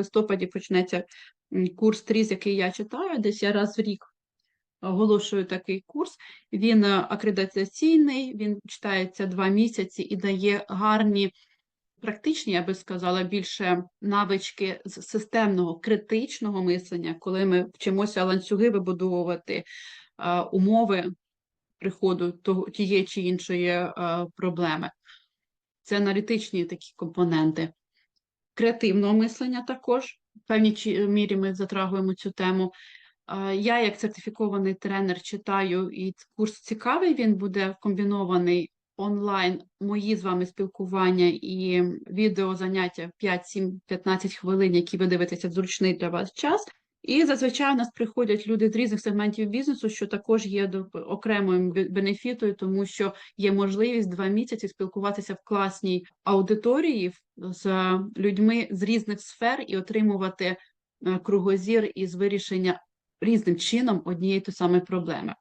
листопаді почнеться курс ТРІЗ, який я читаю, десь я раз в рік оголошую такий курс. Він е, акредитаційний, він читається два місяці і дає гарні практичні, я би сказала, більше навички з системного критичного мислення, коли ми вчимося ланцюги вибудовувати е, умови приходу тієї чи іншої е, проблеми. Це аналітичні такі компоненти. Креативного мислення також. В певній чи- мірі ми затрагуємо цю тему. Е, Я, як сертифікований тренер, читаю, і курс цікавий. Він буде комбінований онлайн. Мої з вами спілкування і відеозаняття 5, 7, 15 хвилин, які ви дивитеся в зручний для вас час. І зазвичай у нас приходять люди з різних сегментів бізнесу, що також є окремою бе- бенефітою, тому що є можливість два місяці спілкуватися в класній аудиторії з людьми з різних сфер і отримувати е, кругозір із вирішення різним чином однієї тої самої проблеми.